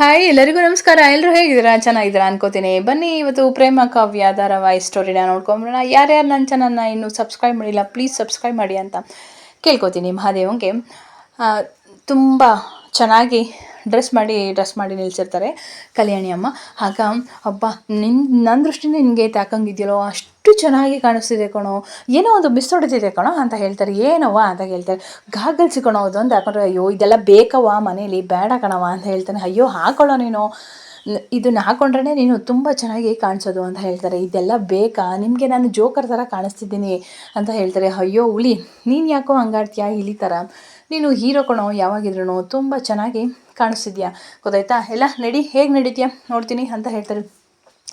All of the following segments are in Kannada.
ಹಾಯ್ ಎಲ್ಲರಿಗೂ ನಮಸ್ಕಾರ. ಎಲ್ಲರೂ ಹೇಗಿದ್ದೀರಾ? ಚೆನ್ನಾಗಿದ್ದೀರಾ ಅನ್ಕೋತೀನಿ. ಬನ್ನಿ, ಇವತ್ತು ಪ್ರೇಮ ಕಾವ್ಯ ಧಾರಾವಾಹಿ ಸ್ಟೋರಿನ ನೋಡ್ಕೊಂಬಿಡೋಣ ಯಾರ್ಯಾರು ನನ್ನ ಚಾನಲ್ನ ಇನ್ನೂ ಸಬ್ಸ್ಕ್ರೈಬ್ ಮಾಡಿಲ್ಲ ಪ್ಲೀಸ್ ಸಬ್ಸ್ಕ್ರೈಬ್ ಮಾಡಿ ಅಂತ ಕೇಳ್ಕೊತೀನಿ ಮಹಾದೇವಂಗೆ. ತುಂಬ ಚೆನ್ನಾಗಿ ಡ್ರೆಸ್ ಮಾಡಿ ಡ್ರೆಸ್ ಮಾಡಿ ನಿಲ್ಸಿರ್ತಾರೆ ಕಲ್ಯಾಣಿ ಅಮ್ಮ. ಆಗ, ಅಬ್ಬ ನಿನ್ನ ನನ್ನ ದೃಷ್ಟಿನೇ ನಿನಗೆ ತಾಕಂಗಿದೆಯಲ್ಲೋ ಅಷ್ಟು ಚೆನ್ನಾಗಿ ಕಾಣಿಸ್ತಿದೆ ಕಣೋ. ಏನೋ ಒಂದು ಮಿಸ್ ಹೊಡೆದಿದೆ ಕಣೋ ಅಂತ ಹೇಳ್ತಾರೆ. ಏನವ್ವ ಅಂತ ಹೇಳ್ತಾರೆ. ಗಾಗಲ್ಸ್ ಕಣೋ ಅದು ಅಂತ ಹಾಕೊಂಡ್ರೆ, ಅಯ್ಯೋ, ಇದೆಲ್ಲ ಬೇಕವ್ವ ಮನೇಲಿ, ಬೇಡ ಕಣವ ಅಂತ ಹೇಳ್ತಾನೆ. ಅಯ್ಯೋ ಹಾಕೊಳ್ಳೋ ನೀನು. ಇದನ್ನ ಹಾಕೊಂಡ್ರೆ ನೀನು ತುಂಬ ಚೆನ್ನಾಗಿ ಕಾಣಿಸೋದು ಅಂತ ಹೇಳ್ತಾರೆ. ಇದೆಲ್ಲ ಬೇಕಾ? ನಿಮಗೆ ನಾನು ಜೋಕರ್ ಥರ ಕಾಣಿಸ್ತಿದ್ದೀನಿ ಅಂತ ಹೇಳ್ತಾರೆ. ಅಯ್ಯೋ ಹುಳಿ ನೀನು ಯಾಕೋ ಹಂಗಾಡ್ತೀಯಾ? ಇಲಿ ಥರ ನೀನು ಹೀರೋ ಕಣೋ ಯಾವಾಗಿದ್ರು ತುಂಬ ಚೆನ್ನಾಗಿ ಕಾಣಿಸ್ತಿದ್ಯಾ? ಗೊತ್ತಾಯ್ತಾ? ಎಲ್ಲ ನಡಿ, ಹೇಗೆ ನಡೀತೀಯಾ? ನೋಡ್ತೀನಿ ಅಂತ ಹೇಳ್ತಾರೆ.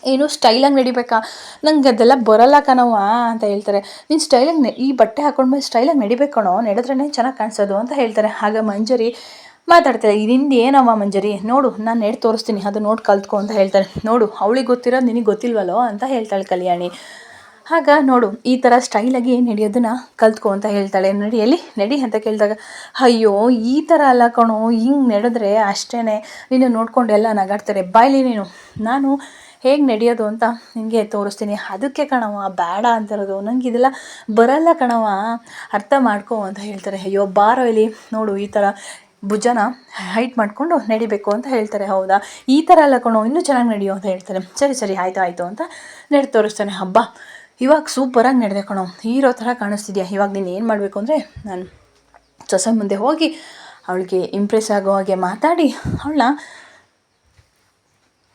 ಏನು ಸ್ಟೈಲಾಗಿ ನಡಿಬೇಕಾ? ನಂಗೆ ಅದೆಲ್ಲ ಬರಲ್ಲ ಕಣವ್ವ ಅಂತ ಹೇಳ್ತಾರೆ. ನೀನು ಸ್ಟೈಲಾಗಿ ನೆ, ಈ ಬಟ್ಟೆ ಹಾಕೊಂಡ್ಮೇಲೆ ಸ್ಟೈಲಾಗಿ ನಡಿಬೇಕು ಕಣೋ ನಡೆದ್ರೇ ಚೆನ್ನಾಗಿ ಕಾಣಿಸೋದು ಅಂತ ಹೇಳ್ತಾರೆ. ಆಗ ಮಂಜರಿ ಮಾತಾಡ್ತಾರೆ ಇದಿಂದ ಏನವ್ವ ಮಂಜರಿ? ನೋಡು, ನಾನು ನೆಡ್ ತೋರಿಸ್ತೀನಿ, ಅದು ನೋಡಿ ಕಲ್ತ್ಕೊ ಅಂತ ಹೇಳ್ತಾರೆ. ನೋಡು, ಅವಳಿಗೆ ಗೊತ್ತಿರೋದು ನಿನಗೆ ಗೊತ್ತಿಲ್ವಲ್ಲೋ ಅಂತ ಹೇಳ್ತಾಳೆ ಕಲ್ಯಾಣಿ. ಆಗ ನೋಡು, ಈ ಥರ ಸ್ಟೈಲಾಗಿ ನಡೆಯೋದನ್ನು ಕಲ್ತ್ಕೊ ಅಂತ ಹೇಳ್ತಾಳೆ ನಡಿ ಎಲ್ಲಿ ನಡಿ ಅಂತ ಕೇಳಿದಾಗ, ಅಯ್ಯೋ, ಈ ಥರ ಅಲ್ಲ ಕಣೋ, ಹಿಂಗೆ ನಡೆದ್ರೆ ಅಷ್ಟೇ ನೀನು ನೋಡ್ಕೊಂಡು ಎಲ್ಲ ನಗಾಡ್ತಾರೆ. ಬಾಯ್ಲಿ ನೀನು. ನಾನು ಹೇಗೆ ನಡೆಯೋದು ಅಂತ ನಿನಗೆ ತೋರಿಸ್ತೀನಿ. ಅದಕ್ಕೆ ಕಣವ ಬೇಡ ಅಂತಿರೋದು ನನಗೆ ಇದೆಲ್ಲ ಬರಲ್ಲ ಕಣವ ಅರ್ಥ ಮಾಡ್ಕೋ ಅಂತ ಹೇಳ್ತಾರೆ. ಅಯ್ಯೋ, ಬಾರೋ ಇಲ್ಲಿ. ನೋಡು, ಈ ಥರ ಭುಜನ ಹೈಟ್ ಮಾಡಿಕೊಂಡು ನಡಿಬೇಕು ಅಂತ ಹೇಳ್ತಾರೆ. ಹೌದಾ? ಈ ಥರ ಎಲ್ಲ ಕಣೋ, ಇನ್ನೂ ಚೆನ್ನಾಗಿ ನಡೆಯೋ ಅಂತ ಹೇಳ್ತಾರೆ. ಸರಿ ಸರಿ, ಆಯಿತು ಆಯಿತು ಅಂತ ನಡೆ ತೋರಿಸ್ತಾನೆ. ಹಬ್ಬ. ಇವಾಗ ಸೂಪರಾಗಿ ನಡೆದೆ ಕಣೋ. ಹೀರೋ ಥರ ಕಾಣಿಸ್ತಿದ್ಯಾ? ಇವಾಗ ನೀನು ಏನು ಮಾಡಬೇಕು ಅಂದರೆ ನಾನು ಸೊಸೆ ಮುಂದೆ ಹೋಗಿ ಅವಳಿಗೆ ಇಂಪ್ರೆಸ್ ಆಗೋ ಹಾಗೆ ಮಾತಾಡಿ ಅವಳನ್ನ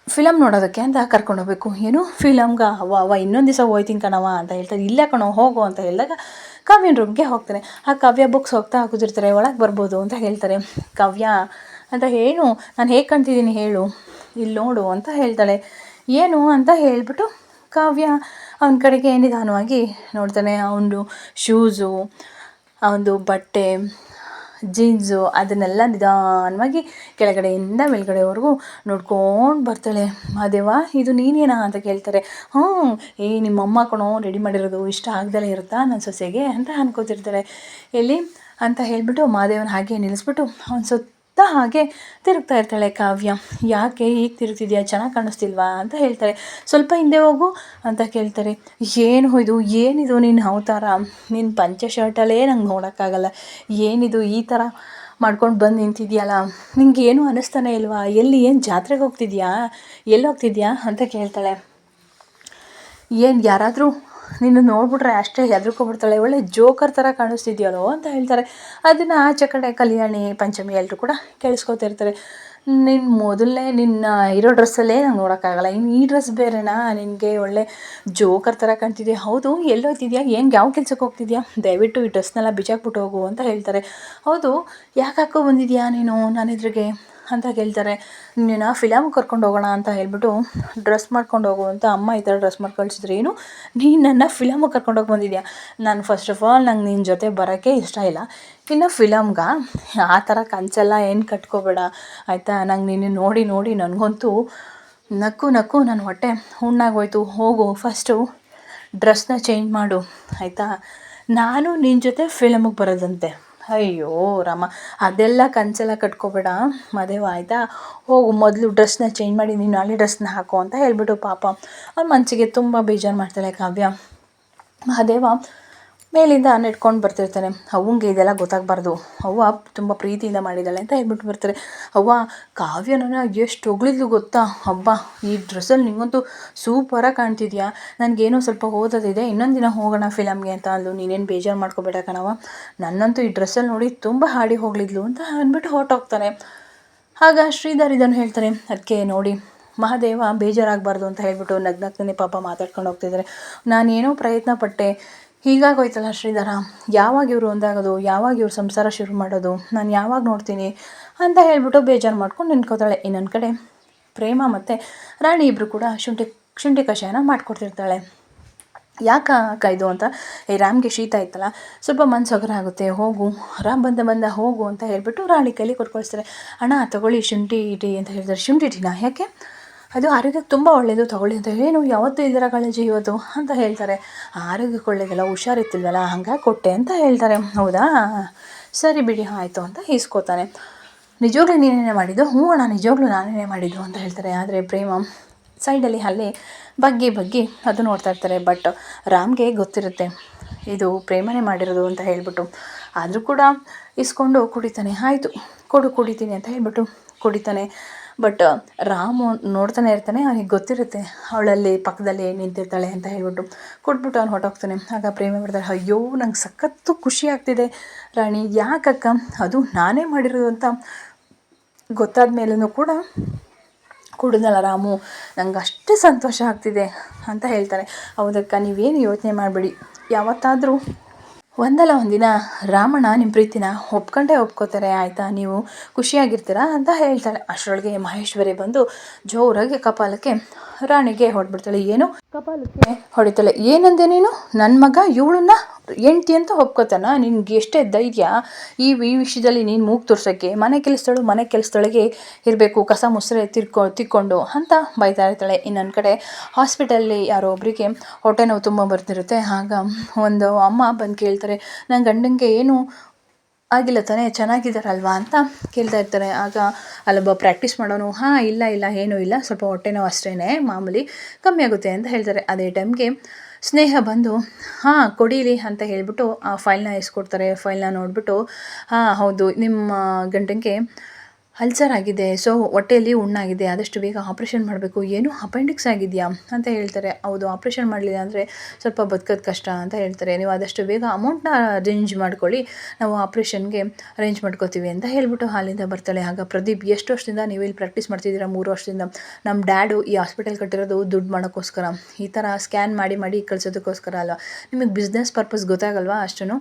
ಫಿಲಮ್ ನೋಡೋದಕ್ಕೆ ಅಂತ ಕರ್ಕೊಂಡು ಹೋಗಬೇಕು. ಏನು? ಫಿಲಮ್ಗೆ ಅವ ಅವ ಇನ್ನೊಂದು ದಿವಸ ಹೋಯ್ತೀನಿ ಕಣವ ಅಂತ ಹೇಳ್ತಾರೆ ಇಲ್ಲ ಕಣೋ, ಹೋಗು ಅಂತ ಹೇಳಿದಾಗ ಕಾವ್ಯನ ರೂಮ್ಗೆ ಹೋಗ್ತಾನೆ. ಆ ಕಾವ್ಯ ಬುಕ್ಸ್ ಹೋಗ್ತಾ ಕೂತಿರ್ತಾರೆ, ಒಳಗೆ ಬರ್ಬೋದು ಅಂತ ಹೇಳ್ತಾರೆ. ಕಾವ್ಯ ಅಂತ ಏನು ನಾನು ಹೇಗೆ ಕಾಣ್ತಿದ್ದೀನಿ ಹೇಳು ಇಲ್ಲಿ ನೋಡು ಅಂತ ಹೇಳ್ತಾಳೆ. ಏನು ಅಂತ ಹೇಳಿಬಿಟ್ಟು ಕಾವ್ಯ ಅವನ ಕಡೆಗೆ ನಿಧಾನವಾಗಿ ನೋಡ್ತಾನೆ. ಅವನು ಶೂಸು ಅವನದು ಬಟ್ಟೆ, ಜೀನ್ಸು ಅದನ್ನೆಲ್ಲ ನಿಧಾನವಾಗಿ ಕೆಳಗಡೆಯಿಂದ ಮೇಲ್ಗಡೆವರೆಗೂ ನೋಡ್ಕೊಂಡು ಬರ್ತಾಳೆ. ಮಾದೇವ ಇದು ನೀನೇನಾ ಅಂತ ಕೇಳ್ತಾರೆ. ಹ್ಞೂ, ಏ, ನಿಮ್ಮಮ್ಮ ಕಣೋ ರೆಡಿ ಮಾಡಿರೋದು ಇಷ್ಟ ಆಗ್ದಲೇ ಇರುತ್ತಾ ನನ್ನ ಸೊಸೆಗೆ? ಅಂತ ಅನ್ಕೋತಿರ್ತಾಳೆ ಎಲ್ಲಿ? ಅಂತ ಹೇಳಿಬಿಟ್ಟು ಮಹಾದೇವನ ಹಾಗೆ ನಿಲ್ಲಿಸ್ಬಿಟ್ಟು ಅವ್ನು ಸುತ್ತ ಹಾಗೆ ತಿರುಗ್ತಾ ಇರ್ತಾಳೆ ಕಾವ್ಯ. ಯಾಕೆ ಹೀಗೆ ತಿರುಗ್ತಿದ್ಯಾ? ಚೆನ್ನಾಗಿ ಕಾಣಿಸ್ತಿಲ್ವಾ? ಅಂತ ಹೇಳ್ತಾರೆ. ಸ್ವಲ್ಪ ಹಿಂದೆ ಹೋಗು ಅಂತ ಕೇಳ್ತಾರೆ. ಏನು ಇದು? ಏನಿದು ನಿನ್ನ ಅವತಾರ? ನಿನ್ನ ಪಂಚ ಶರ್ಟಲ್ಲೇ ನಂಗೆ ನೋಡೋಕ್ಕಾಗಲ್ಲ. ಏನಿದು? ಈ ಥರ ಮಾಡ್ಕೊಂಡು ಬಂದು ನಿಂತಿದ್ಯಲ್ಲ. ನಿಂಗೆ ಏನು ಅನ್ನಿಸ್ತಾನೆ ಇಲ್ವಾ? ಎಲ್ಲಿ ಏನು ಜಾತ್ರೆಗೆ ಹೋಗ್ತಿದ್ಯಾ? ಎಲ್ಲಿ ಹೋಗ್ತಿದ್ಯಾ? ಅಂತ ಕೇಳ್ತಾಳೆ. ಏನು ಯಾರಾದರೂ ನಿನ್ನ ನೋಡ್ಬಿಟ್ರೆ ಅಷ್ಟೇ ಹೆದರ್ಕೊಂಡ್ಬಿಡ್ತಾಳೆ. ಒಳ್ಳೆ ಜೋಕರ್ ಥರ ಕಾಣಿಸ್ತಿದ್ಯಲ್ಲೋ ಅಂತ ಹೇಳ್ತಾರೆ. ಅದನ್ನು ಆಚೆ ಕಡೆ ಕಲ್ಯಾಣಿ, ಪಂಚಮಿ ಎಲ್ಲರೂ ಕೂಡ ಕೇಳಿಸ್ಕೊತಿರ್ತಾರೆ. ನಿನ್ನ ಮೊದಲನೇ, ನಿನ್ನ ಇರೋ ಡ್ರೆಸ್ಸಲ್ಲೇ ನಂಗೆ ನೋಡೋಕ್ಕಾಗಲ್ಲ. ಇನ್ನು ಈ ಡ್ರೆಸ್ ಬೇರೆನಾ? ನಿನಗೆ ಒಳ್ಳೆ ಜೋಕರ್ ಥರ ಕಾಣ್ತಿದ್ಯಾ? ಹೌದು, ಎಲ್ಲಿ ಹೋಗ್ತಿದ್ಯಾ? ಹೆಂಗೆ ಯಾವ ಕೆಲ್ಸಕ್ಕೆ ಹೋಗ್ತಿದ್ಯಾ? ದಯವಿಟ್ಟು ಈ ಡ್ರೆಸ್ನೆಲ್ಲ ಬಿಚಾಕ್ಬಿಟ್ಟು ಹೋಗು ಅಂತ ಹೇಳ್ತಾರೆ. ಹೌದು, ಯಾಕೆ ಹಾಕೋ ಬಂದಿದ್ಯಾ ನೀನು ನನ್ನ ಎದುರಿಗೆ? ಅಂತ ಕೇಳ್ತಾರೆ ನಿನ್ನ ಫಿಲಮ್ ಕರ್ಕೊಂಡು ಹೋಗೋಣ ಅಂತ ಹೇಳ್ಬಿಟ್ಟು ಡ್ರೆಸ್ ಮಾಡ್ಕೊಂಡು ಹೋಗು ಅಂತ ಅಮ್ಮ ಈ ಥರ ಡ್ರೆಸ್ ಮಾಡಿ ಏನು? ನೀನು ನನ್ನ ಫಿಲಮಿಗೆ ಕರ್ಕೊಂಡೋಗಿ ಬಂದಿದ್ಯಾ? ನಾನು ಫಸ್ಟ್ ಆಫ್ ಆಲ್ ನಂಗೆ ನಿನ್ನ ಜೊತೆ ಬರೋಕ್ಕೆ ಇಷ್ಟ ಇಲ್ಲ. ಇನ್ನು ಫಿಲಮ್ಗೆ ಆ ಥರ ಕಂಚೆಲ್ಲ ಏನು ಕಟ್ಕೋಬೇಡ. ಆಯಿತಾ? ನಂಗೆ ನೀನು ನೋಡಿ ನೋಡಿ ನನಗಂತೂ ನಕ್ಕು ನಕ್ಕು ನನ್ನ ಹೊಟ್ಟೆ ಹುಣ್ಣಾಗೋಯ್ತು ಹೋಗು ಫಸ್ಟು ಡ್ರೆಸ್ನ ಚೇಂಜ್ ಮಾಡು. ಆಯಿತಾ? ನಾನು ನಿನ್ನ ಜೊತೆ ಫಿಲಮಿಗೆ ಬರೋದಂತೆ. ಅಯ್ಯೋ ರಾಮ, ಅದೆಲ್ಲ ಕಂಚೆಲ್ಲ ಕಟ್ಕೋಬೇಡ. ಮದುವೆ ಆಯಿತಾ? ಹೋಗು, ಮೊದಲು ಡ್ರೆಸ್ನ ಚೇಂಜ್ ಮಾಡಿ, ನೀನು ನಾಳೆ ಡ್ರೆಸ್ನ ಹಾಕು ಅಂತ ಹೇಳಿಬಿಟ್ಟು ಪಾಪ. ಅವ್ರ ಮನಸ್ಸಿಗೆ ತುಂಬ ಬೇಜಾರು ಮಾಡ್ತಾಳೆ ಕಾವ್ಯ. ಮಹಾದೇವ ಮೇಲಿಂದ ನೆಟ್ಕೊಂಡು ಬರ್ತಿರ್ತಾನೆ. ಅವ್ವಂಗೆ ಇದೆಲ್ಲ ಗೊತ್ತಾಗಬಾರ್ದು. ಅವ್ವ ತುಂಬ ಪ್ರೀತಿಯಿಂದ ಮಾಡಿದ್ದಾಳೆ ಅಂತ ಹೇಳ್ಬಿಟ್ಟು ಬರ್ತಾರೆ. ಅವ್ವ ಕಾವ್ಯನ ಎಷ್ಟು ಹೊಗಳಿದ್ಲು ಗೊತ್ತಾ? ಹಬ್ಬ ಈ ಡ್ರೆಸ್ಸಲ್ಲಿ ನಿಂಗಂತೂ ಸೂಪರಾಗಿ ಕಾಣ್ತಿದ್ಯಾ? ನನಗೇನೋ ಸ್ವಲ್ಪ ಓದೋದಿದೆ, ಇನ್ನೊಂದು ದಿನ ಹೋಗೋಣ ಫಿಲಮ್ಗೆ ಅಂತ ಅಂದ್ಲು. ನೀನೇನು ಬೇಜಾರು ಮಾಡ್ಕೋಬೇಡ ಕಣವ ನನ್ನಂತೂ ಈ ಡ್ರೆಸ್ಸಲ್ಲಿ ನೋಡಿ ತುಂಬ ಹಾಡಿ ಹೋಗ್ಲಿದ್ಲು ಅಂತ ಅಂದ್ಬಿಟ್ಟು ಹೊರಟೋಗ್ತಾನೆ. ಆಗ ಶ್ರೀಧರ್ ಇದನ್ನು ಹೇಳ್ತಾರೆ ಅದಕ್ಕೆ ನೋಡಿ, ಮಹಾದೇವ ಬೇಜಾರಾಗಬಾರ್ದು ಅಂತ ಹೇಳ್ಬಿಟ್ಟು ನಗ್ನಗ್ನೇ ಪಾಪ ಮಾತಾಡ್ಕೊಂಡು ಹೋಗ್ತಿದ್ದಾರೆ ನಾನೇನೋ ಪ್ರಯತ್ನ ಪಟ್ಟೆ. ಹೀಗಾಗೋಯ್ತಲ್ಲ ಶ್ರೀಧರ? ಯಾವಾಗ ಇವರು ಒಂದಾಗೋದು? ಯಾವಾಗ ಇವ್ರು ಸಂಸಾರ ಶುರು ಮಾಡೋದು? ನಾನು ಯಾವಾಗ ನೋಡ್ತೀನಿ? ಅಂತ ಹೇಳಿಬಿಟ್ಟು ಬೇಜಾರು ಮಾಡ್ಕೊಂಡು ನಿಂತ್ಕೋತಾಳೆ. ಇನ್ನೊಂದು ಕಡೆ ಪ್ರೇಮ ಮತ್ತು ರಾಣಿ ಇಬ್ಬರು ಕೂಡ ಶುಂಠಿ ಶುಂಠಿ ಕಷಾಯನ ಮಾಡಿಕೊಡ್ತಿರ್ತಾಳೆ. ಯಾಕ ಇದು ಅಂತ? ಏ, ರಾಮ್ಗೆ ಶೀತ ಇತ್ತಲ್ಲ. ಸ್ವಲ್ಪ ಮನ್ಸು ಆಗುತ್ತೆ. ಹೋಗು. ರಾಮ್ ಬಂದ ಬಂದ ಹೋಗು ಅಂತ ಹೇಳಿಬಿಟ್ಟು ರಾಣಿ ಕೈಲಿ ಕೊಟ್ಕೊಳಿಸ್ತಾರೆ ಅಣ್ಣ, ತಗೊಳ್ಳಿ ಶುಂಠಿ ಟೀ ಅಂತ ಹೇಳ್ತಾರೆ. ಶುಂಠಿ ಟೀನಾ? ಯಾಕೆ? ಅದು ಆರೋಗ್ಯಕ್ಕೆ ತುಂಬ ಒಳ್ಳೆಯದು ತಗೊಳ್ಳಿ ಅಂತ ಏನು ಯಾವತ್ತೂ ಇಲ್ದಿರ ಕಾಳಜಿ ಇವತ್ತು ಅಂತ ಹೇಳ್ತಾರೆ. ಆರೋಗ್ಯಕ್ಕೆ ಒಳ್ಳೆಯದಲ್ಲ ಹುಷಾರಿತ್ತಿಲ್ವಲ್ಲ ಹಂಗೆ ಕೊಟ್ಟೆ ಅಂತ ಹೇಳ್ತಾರೆ. ಹೌದಾ? ಸರಿ ಬಿಡಿ, ಆಯಿತು ಅಂತ ಈಸ್ಕೋತಾನೆ. ನಿಜವಾಗ್ಲೂ ನೀನೇನೇ ಮಾಡಿದ್ದು? ಹ್ಞೂ ಅಣ್ಣ, ನಿಜವಾಗ್ಲೂ ನಾನೇನೇ ಮಾಡಿದ್ದು ಅಂತ ಹೇಳ್ತಾರೆ. ಆದರೆ ಪ್ರೇಮ ಸೈಡಲ್ಲಿ ಅಲ್ಲಿ ಬಗ್ಗಿ ಬಗ್ಗಿ ಅದು ನೋಡ್ತಾ ಇರ್ತಾರೆ. ಬಟ್ ರಾಮ್ಗೆ ಗೊತ್ತಿರುತ್ತೆ, ಇದು ಪ್ರೇಮನೇ ಮಾಡಿರೋದು ಅಂತ ಹೇಳಿಬಿಟ್ಟು. ಆದರೂ ಕೂಡ ಇಸ್ಕೊಂಡು ಕುಡಿತಾನೆ. ಆಯಿತು, ಕೊಡು ಕುಡಿತೀನಿ ಅಂತ ಹೇಳಿಬಿಟ್ಟು ಕುಡಿತಾನೆ. ಬಟ್ ರಾಮು ನೋಡ್ತಾನೆ ಇರ್ತಾನೆ, ಅವನಿಗೆ ಗೊತ್ತಿರುತ್ತೆ ಅವಳಲ್ಲಿ ಪಕ್ಕದಲ್ಲಿ ನಿಂತಿರ್ತಾಳೆ ಅಂತ ಹೇಳ್ಬಿಟ್ಟು. ಕೊಟ್ಬಿಟ್ಟು ಅವ್ನು ಹೊಟ್ಟೋಗ್ತಾನೆ ಆಗ ಪ್ರೇಮ ಬರ್ತಾರೆ ಅಯ್ಯೋ, ನಂಗೆ ಸಖತ್ತು ಖುಷಿ ಆಗ್ತಿದೆ. ರಾಣಿ, ಯಾಕಕ್ಕ? ಅದು ನಾನೇ ಮಾಡಿರೋದು ಅಂತ ಗೊತ್ತಾದ ಮೇಲೂ ಕೂಡ ಕುಡಿದ್ನಲ್ಲ ರಾಮು, ನಂಗೆ ಅಷ್ಟೇ ಸಂತೋಷ ಆಗ್ತಿದೆ ಅಂತ ಹೇಳ್ತಾರೆ ಹೌದಕ್ಕ, ನೀವೇನು ಯೋಚನೆ ಮಾಡಬೇಡಿ. ಯಾವತ್ತಾದರೂ ಒಂದಲ್ಲ ಒಂದಿನ ರಾಮಣ್ಣ ನಿಮ್ಮ ಪ್ರೀತಿನ ಒಪ್ಕೊಂಡೇ ಒಪ್ಕೋತಾರೆ, ಆಯಿತಾ? ನೀವು ಖುಷಿಯಾಗಿರ್ತೀರಾ ಅಂತ ಹೇಳ್ತಾಳೆ. ಅಷ್ಟರೊಳಗೆ ಮಹೇಶ್ವರಿ ಬಂದು ಜೋರಾಗಿ ಕಪಾಲಕ್ಕೆ ರಾಣಿಗೆ ಹೊಡೆದ್ಬಿಡ್ತಾಳೆ ಏನು? ಕಪಾಲಕ್ಕೆ ಹೊಡಿತಾಳೆ. ಏನಂದೆ ನೀನು? ನನ್ನ ಮಗ ಇವಳನ್ನ ಹೆಂಡ್ತಿ ಅಂತ ಒಪ್ಕೋತಾನ, ನಿನ್ಗೆ ಎಷ್ಟೇ ಧೈರ್ಯ ಈ ಈ ವಿಷಯದಲ್ಲಿ ನೀನು ಮೂಗು ತೋರ್ಸೋಕ್ಕೆ, ಮನೆ ಕೆಲಸದಳು ಮನೆ ಕೆಲಸದೊಳಗೆ ಇರಬೇಕು, ಕಸ ಮುಸ್ರೆ ತಿರ್ಕೊ, ತಿಕ್ಕೊಂಡು ಅಂತ ಬೈತಾ ಇರ್ತಾಳೆ. ಇನ್ನೊಂದು ಕಡೆ ಹಾಸ್ಪಿಟಲಲ್ಲಿ ಯಾರೋ ಒಬ್ಬರಿಗೆ ಹೊಟ್ಟೆ ನೋವು ತುಂಬ ಬರ್ತಿರುತ್ತೆ ಆಗ ಒಂದು ಅಮ್ಮ ಬಂದು ಕೇಳ್ತಾರೆ ನನ್ನ ಗಂಡನಿಗೆ ಏನು ಆಗಿಲ್ಲ ತಾನೇ, ಚೆನ್ನಾಗಿದ್ದಾರಲ್ವಾ? ಅಂತ ಕೇಳ್ತಾ ಇರ್ತಾರೆ. ಆಗ ಅಲ್ಲೊಬ್ಬ ಪ್ರಾಕ್ಟೀಸ್ ಮಾಡೋನು, ಹಾಂ, ಇಲ್ಲ ಇಲ್ಲ, ಏನೂ ಇಲ್ಲ, ಸ್ವಲ್ಪ ಹೊಟ್ಟೆ ನೋವು ಅಷ್ಟೇ ಮಾಮೂಲಿ ಕಮ್ಮಿ ಆಗುತ್ತೆ ಅಂತ ಹೇಳ್ತಾರೆ. ಅದೇ ಟೈಮ್ಗೆ ಸ್ನೇಹ ಬಂದು, ಹಾಂ ಕೊಡೀಲಿ ಅಂತ ಹೇಳಿಬಿಟ್ಟು ಆ ಫೈಲ್ನ ಇಸ್ಕೊಡ್ತಾರೆ ಫೈಲ್ನ ನೋಡಿಬಿಟ್ಟು, ಹಾಂ, ಹೌದು, ನಿಮ್ಮ ಗಂಡಂಗೆ ಅಲ್ಸರ್ ಆಗಿದೆ ಸೊ, ಹೊಟ್ಟೆಯಲ್ಲಿ ಹುಣ್ಣಾಗಿದೆ ಆದಷ್ಟು ಬೇಗ ಆಪ್ರೇಷನ್ ಮಾಡಬೇಕು. ಏನು ಅಪೆಂಡಿಕ್ಸ್ ಆಗಿದೆಯಾ? ಅಂತ ಹೇಳ್ತಾರೆ. ಹೌದು, ಆಪ್ರೇಷನ್ ಮಾಡಲಿಲ್ಲ ಅಂದರೆ ಸ್ವಲ್ಪ ಬದುಕೋದು ಕಷ್ಟ ಅಂತ ಹೇಳ್ತಾರೆ. ನೀವು ಆದಷ್ಟು ಬೇಗ ಅಮೌಂಟ್ನ ಅರೇಂಜ್ ಮಾಡ್ಕೊಳ್ಳಿ. ನಾವು ಆಪ್ರೇಷನ್ಗೆ ಅರೇಂಜ್ ಮಾಡ್ಕೋತೀವಿ ಅಂತ ಹೇಳ್ಬಿಟ್ಟು ಹಾಲಿಂದ ಬರ್ತಾಳೆ. ಆಗ ಪ್ರದೀಪ್, ಎಷ್ಟು ವರ್ಷದಿಂದ ನೀವು ಇಲ್ಲಿ ಪ್ರಾಕ್ಟೀಸ್ ಮಾಡ್ತಿದ್ದೀರಾ? ಮೂರು ವರ್ಷದಿಂದ? ನಮ್ಮ ಡ್ಯಾಡು ಈ ಹಾಸ್ಪಿಟಲ್ ಕಟ್ಟಿರೋದು ದುಡ್ಡು ಮಾಡೋಕ್ಕೋಸ್ಕರ. ಈ ಥರ ಸ್ಕ್ಯಾನ್ ಮಾಡಿ ಮಾಡಿ ಕಳಿಸೋದಕ್ಕೋಸ್ಕರ ಅಲ್ವಾ? ನಿಮಗೆ ಬಿಸ್ನೆಸ್ ಪರ್ಪಸ್ ಗೊತ್ತಾಗಲ್ವಾ ಅಷ್ಟೂ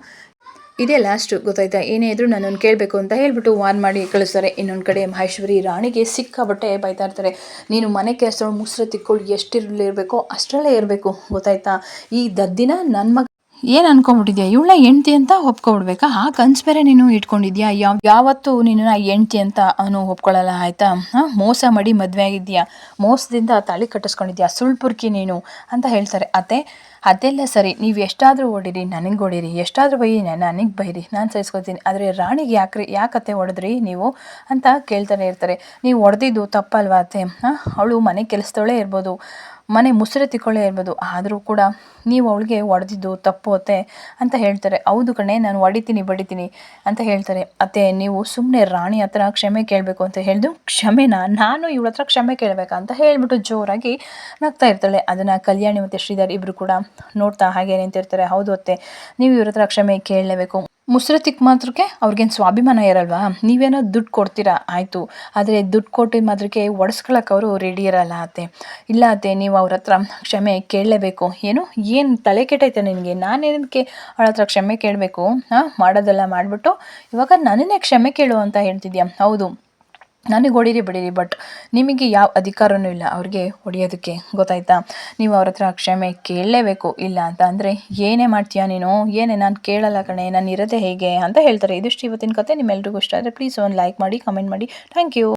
ಇದೇ ಲಾಸ್ಟು ಗೊತ್ತಾಯ್ತಾ? ಏನೇ ಇದ್ರೂ ನನ್ನನ್ನು ಕೇಳಬೇಕು ಅಂತ ಹೇಳ್ಬಿಟ್ಟು ವಾರ್ನ್ ಮಾಡಿ ಕಳಿಸ್ತಾರೆ. ಇನ್ನೊಂದು ಕಡೆ ಮಹೇಶ್ವರಿ ರಾಣಿಗೆ ಸಿಕ್ಕಾಬಟ್ಟೆ ಬೈತಾ ಇರ್ತಾರೆ. ನೀನು ಮನೆ ಕೆಲಸ ಮುಸ್ರೆ ತಿಕ್ಕೊಂಡು ಎಷ್ಟಿರಲಿರಬೇಕೋ ಅಷ್ಟರಲ್ಲೇ ಇರಬೇಕು. ಗೊತ್ತಾಯ್ತಾ? ಈ ದದ್ದಿನ ನನ್ನ ಮಗ ಏನು ಅನ್ಕೊಂಬಿಟ್ಟಿದ್ಯಾ ಇವಳ ಹೆಂಡ್ತಿ ಅಂತ ಒಪ್ಕೊಬಿಡ್ಬೇಕಾ? ಆ ಕನ್ಸು ಬೇರೆ ನೀನು ಇಟ್ಕೊಂಡಿದ್ಯಾ? ಯಾವ ಯಾವತ್ತೂ ನಿನ್ನ ಹೆಂಡ್ತಿ ಅಂತ ಅವನು ಒಪ್ಕೊಳ್ಳಲ್ಲ ಆಯಿತಾ? ಹಾಂ? ಮೋಸ ಮಾಡಿ ಮದುವೆ ಆಗಿದ್ಯಾ ಮೋಸದಿಂದ ತಾಳಿ ಕಟ್ಟಿಸ್ಕೊಂಡಿದ್ಯಾ? ಸುಳ್ಪುರ್ಕಿ ನೀನು ಅಂತ ಹೇಳ್ತಾರೆ. ಅತ್ತೆ ಅದೆಲ್ಲ ಸರಿ, ನೀವು ಎಷ್ಟಾದರೂ ಓಡಿರಿ, ನನಗೆ ಓಡಿರಿ, ಎಷ್ಟಾದರೂ ಬೈ ನನಗೆ ಬೈರಿ, ನಾನು ಸಹಿಸ್ಕೊತೀನಿ ಆದರೆ ರಾಣಿಗೆ ಯಾಕ್ರಿ ಯಾಕತ್ತೆ ಹೊಡೆದ್ರಿ ನೀವು ಅಂತ ಕೇಳ್ತಾನೆ ಇರ್ತಾರೆ. ನೀವು ಹೊಡೆದಿದ್ದು ತಪ್ಪಲ್ವಾ ಅತ್ತೆ? ಅವಳು ಮನೆ ಕೆಲಸದವಳೇ ಇರ್ಬೋದು. ಮನೆ ಮುಸುರೆ ತಿಕ್ಕೊಳ್ಳೇ ಇರ್ಬೋದು. ಆದರೂ ಕೂಡ ನೀವು ಅವಳಿಗೆ ಹೊಡೆದಿದ್ದು ತಪ್ಪು ಅತ್ತೆ ಅಂತ ಹೇಳ್ತಾರೆ. ಹೌದು ಕಣೆ, ನಾನು ಹೊಡಿತೀನಿ ಬಡಿತೀನಿ ಅಂತ ಹೇಳ್ತಾರೆ. ಅತ್ತೆ, ನೀವು ಸುಮ್ಮನೆ ರಾಣಿ ಹತ್ರ ಕ್ಷಮೆ ಕೇಳಬೇಕು ಅಂತ ಹೇಳಿದು, ಕ್ಷಮೆನ? ನಾನು ಇವಳ ಹತ್ರ ಕ್ಷಮೆ ಕೇಳಬೇಕಾ? ಅಂತ ಹೇಳಿಬಿಟ್ಟು ಜೋರಾಗಿ ನಗ್ತಾ ಇರ್ತಾಳೆ. ಅದನ್ನು ಕಲ್ಯಾಣಿ ಮತ್ತು ಶ್ರೀಧರ್ ಇಬ್ಬರು ಕೂಡ ನೋಡ್ತಾ ಹಾಗೆ ನಿಂತಿರ್ತಾರೆ ಹೌದು ಅತ್ತೆ, ನೀವು ಇವ್ರ ಹತ್ರ ಕ್ಷಮೆ ಕೇಳಲೇಬೇಕು. ಮುಸ್ರತಿಕ್ ಮಾತ್ರಕ್ಕೆ ಅವ್ರಿಗೇನು ಸ್ವಾಭಿಮಾನ ಇರಲ್ವಾ? ನೀವೇನೋ ದುಡ್ಡು ಕೊಡ್ತೀರಾ? ಆಯಿತು. ಆದರೆ ದುಡ್ಡು ಕೊಟ್ಟಿದ್ದ ಮಾತ್ರಕ್ಕೆ ಒಡಿಸ್ಕೊಳಕ್ಕೆ ಅವರು ರೆಡಿ ಇರಲ್ಲ ಅತ್ತೆ. ಇಲ್ಲ ಅತ್ತೆ, ನೀವು ಅವ್ರ ಹತ್ರ ಕ್ಷಮೆ ಕೇಳಲೇಬೇಕು. ಏನು? ಏನು ತಲೆ ಕೆಟ್ಟೈತೆ ನಿನಗೆ? ನಾನೇನಕ್ಕೆ ಅವಳ ಹತ್ರ ಕ್ಷಮೆ ಕೇಳಬೇಕು? ಹಾಂ? ಮಾಡೋದೆಲ್ಲ ಮಾಡಿಬಿಟ್ಟು ಇವಾಗ ನನ್ನನ್ನೇ ಕ್ಷಮೆ ಕೇಳು ಅಂತ ಹೇಳ್ತಿದ್ಯಾ? ಹೌದು. ನನಗೆ ಹೊಡೀರಿ, ಬಡೀರಿ ಬಟ್ ನಿಮಗೆ ಯಾವ ಅಧಿಕಾರವೂ ಇಲ್ಲ. ಅವ್ರಿಗೆ ಹೊಡೆಯೋದಕ್ಕೆ ಗೊತ್ತಾಯ್ತಾ? ನೀವು ಅವ್ರ ಹತ್ರ ಕ್ಷಮೆ ಕೇಳಲೇಬೇಕು. ಇಲ್ಲ ಅಂತ ಅಂದರೆ, ಏನೇ ಮಾಡ್ತೀಯಾ ನೀನು? ಏನೇ ನಾನು ಕೇಳಲ್ಲ ಕಣೆ, ನಾನು ಇರೋದೇ ಹೇಗೆ? ಅಂತ ಹೇಳ್ತಾರೆ. ಇದಿಷ್ಟು ಇವತ್ತಿನ ಕತೆ. ನಿಮ್ಮೆಲ್ರಿಗೂ ಇಷ್ಟ ಆದರೆ ಪ್ಲೀಸ್ ಒಂದು ಲೈಕ್ ಮಾಡಿ ಕಮೆಂಟ್ ಮಾಡಿ. Thank you